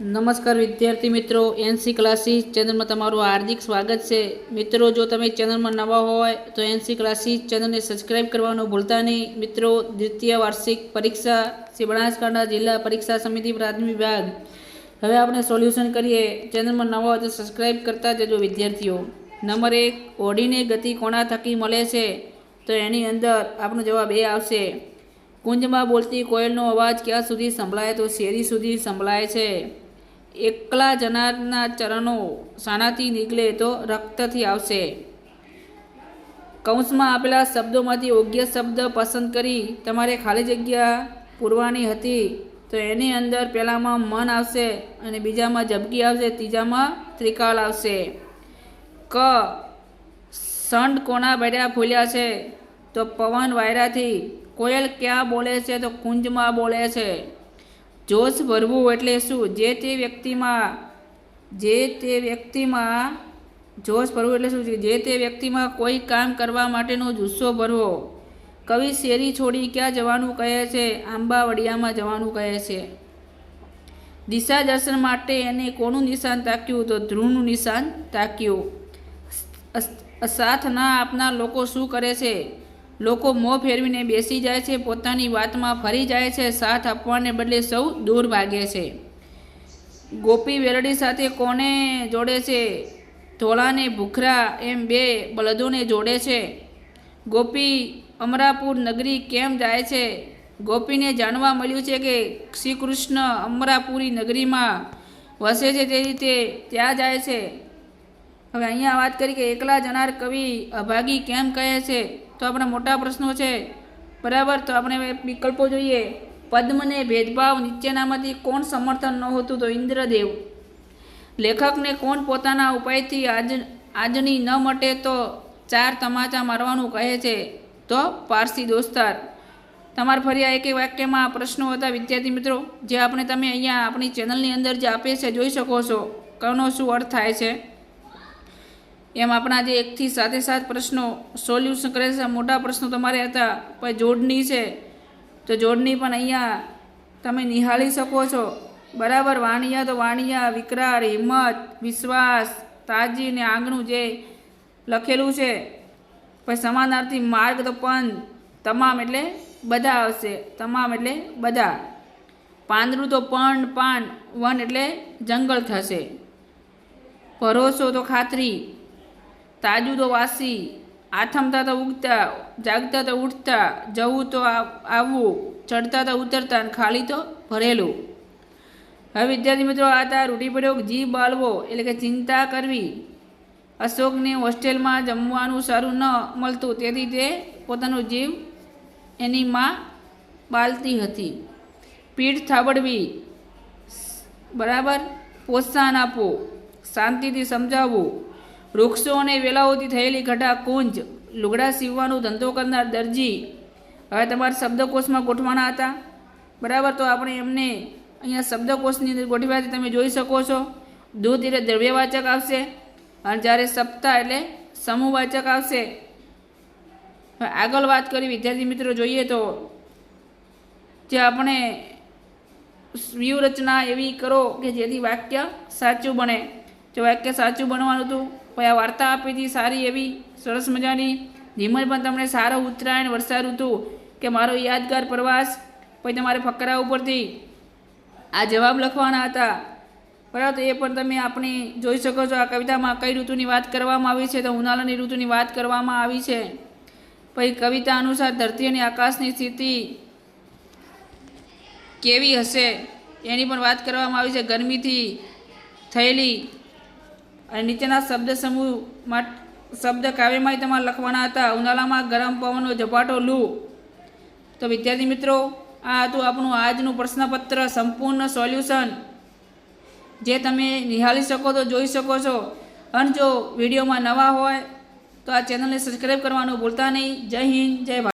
નમસ્કાર વિદ્યાર્થી મિત્રો એનસી ક્લાસીસ ચેનલમાં તમારું હાર્દિક સ્વાગત છે. મિત્રો, જો તમે ચેનલમાં નવા હોય તો એનસી ક્લાસીસ ચેનલને સબસ્ક્રાઈબ કરવાનું ભૂલતા નહીં. મિત્રો, દ્વિતીય વાર્ષિક પરીક્ષા શ્રી બનાસકાંઠા જિલ્લા પરીક્ષા સમિતિ પ્રાથમિક વિભાગ. હવે આપણે સોલ્યુશન કરીએ. ચેનલમાં નવા હોય તો સબસ્ક્રાઈબ કરતા જજો વિદ્યાર્થીઓ. નંબર એક, ઓડીને ગતિ કોના થકી મળે છે? તો એની અંદર આપણો જવાબ એ આવશે. કુંજમાં બોલતી કોયલનો અવાજ ક્યાં સુધી સંભળાય? તો શેરી સુધી સંભળાય છે. એકલા જનારના ચરણો શાનાથી નીકળે તો રક્તથી આવશે. કૌંસમાં આપેલા શબ્દોમાંથી યોગ્ય શબ્દ પસંદ કરી તમારે ખાલી જગ્યા પૂરવાની હતી તો એની અંદર પહેલામાં મન આવશે અને બીજામાં ઝબકી આવશે, ત્રીજામાં ત્રિકાળ આવશે. ક સંડ કોના ભર્યા ફૂલ્યા છે? તો પવન વાયરાથી, કોયલ ક્યાં બોલે છે? તો કુંજમાં બોલે છે. જોશ ભરવું એટલે શું? જે તે વ્યક્તિમાં, જે તે વ્યક્તિમાં જોશ ભરવું એટલે શું જે તે વ્યક્તિમાં કોઈ કામ કરવા માટેનો જુસ્સો ભરવો. કવિ શેરી છોડી ક્યાં જવાનું કહે છે? આંબાવડિયામાં જવાનું કહે છે. દિશા દર્શન માટે એને કોનું નિશાન તાક્યું? તો ધ્રુવનું નિશાન તાક્યું. સાથ ના આપનાર લોકો શું કરે છે? લોકો મોં ફેરવીને બેસી જાય છે, પોતાની વાતમાં ફરી જાય છે, સાથ આપવાને બદલે સૌ દૂર ભાગે છે. ગોપી વેરડી સાથે કોને જોડે છે? ધોળાને ભૂખરા એમ બે બળદોને જોડે છે. ગોપી અમરાપુર નગરી કેમ જાય છે? ગોપીને જાણવા મળ્યું છે કે શ્રી કૃષ્ણ અમરાપુરી નગરીમાં વસે છે તે રીતે ત્યાં જાય છે. હવે અહીંયા વાત કરી કે એકલા જનાર કવિ અભાગી કેમ કહે છે? તો આપણા મોટા પ્રશ્નો છે. બરાબર? તો આપણે વિકલ્પો જોઈએ. પદ્મને ભેદભાવ નીચેનામાંથી કોણ સમર્થન નહોતું તો ઇન્દ્રદેવ. લેખકને કોણ પોતાના ઉપાયથી આજ, આજની ન મટે તો ચાર તમાચા મારવાનું કહે છે. તો પારસી દોસ્તાર. તમારે ફરી આ એક વાક્યમાં પ્રશ્નો હતા, વિદ્યાર્થી મિત્રો? જે આપણે તમે અહીંયા આપણી ચેનલની અંદર જે આપે છે, જોઈ શકો છો. કનો શું અર્થ થાય છે? એમ આપણા જે એકથી સાથે સાત પ્રશ્નો સોલ્યુશન કરે છે, મોટા પ્રશ્નો તમારે હતા, પછી જોડણી છે. તો જોડણી પણ અહીંયા તમે નિહાળી શકો છો. બરાબર, વાણિયા તો વાણિયા, વિકરાળ, હિંમત, વિશ્વાસ, તાજી ને આંગણું જે લખેલું છે. પછી સમાનાર્થી માર્ગ તો પણ તમામ એટલે બધા આવશે, તમામ એટલે બધા. પાંદડું તો પણ પાન વન એટલે જંગલ થશે. ભરોસો તો ખાતરી. તાજું તો વાસી આથમતા તો ઉગતા જાગતા તો ઉઠતા, જવું તો આવવું ચડતા તો ઉતરતા અને ખાલી તો ભરેલું. હવે વિદ્યાર્થી મિત્રો, આ રૂટી રૂઢિપ્રયોગ જી બાળવો એટલે કે ચિંતા કરવી. અશોકને હોસ્ટેલમાં જમવાનું સારું ન મળતું, તેથી તે પોતાનો જીવ એની માં બાળતી હતી. પીઠ થાબડવી બરાબર? પ્રોત્સાહન આપવું, શાંતિથી સમજાવવું. વૃક્ષો અને વેલાઓથી થયેલી ઘટા કુંજ, લુગડા સીવવાનો ધંધો કરનાર દરજી હવે તમારા શબ્દકોશમાં ગોઠવાના હતા. બરાબર, તો આપણે એમને અહીંયા શબ્દકોશની અંદર ગોઠવ્યા તમે જોઈ શકો છો. દૂધ એટલે દ્રવ્યવાચક આવશે અને જ્યારે સપ્તાહ એટલે સમૂહવાચક આવશે. આગળ વાત કરી વિદ્યાર્થી મિત્રો જોઈએ તો, જે આપણે વ્યૂહરચના એવી કરો કે જેથી વાક્ય સાચું બને. જો વાક્ય સાચું બનવાનું હતું પછી આ વાર્તા આપી હતી, સારી એવી, સરસ મજાની. ધીમજ પણ તમને સારો ઉત્તરાયણ વર્ષા ઋતુ કે મારો યાદગાર પ્રવાસ, પછી તમારે ફકરા ઉપરથી આ જવાબ લખવાના હતા. બરાબર તો એ પણ તમે આપણી જોઈ શકો છો, આ કવિતામાં કઈ ઋતુની વાત કરવામાં આવી છે, તો ઉનાળાની ઋતુની વાત કરવામાં આવી છે. પછી કવિતા અનુસાર ધરતી અને આકાશની સ્થિતિ કેવી હશે, એની પણ વાત કરવામાં આવી છે. ગરમીથી થયેલી અને નીચેના શબ્દ સમૂહ માટે, શબ્દ કાવ્યમાં તમારે લખવાના હતા. ઉનાળામાં ગરમ પવનનો ઝપાટો લૂ. તો વિદ્યાર્થી મિત્રો, આ હતું આપણું આજનું પ્રશ્નપત્ર, સંપૂર્ણ સોલ્યુશન. જે તમે નિહાળી શકો તો જોઈ શકો છો. અને જો વિડીયોમાં નવા હોય, તો આ ચેનલને સબસ્ક્રાઈબ કરવાનું ભૂલતા નહીં. જય હિન્દ, જય ભારત.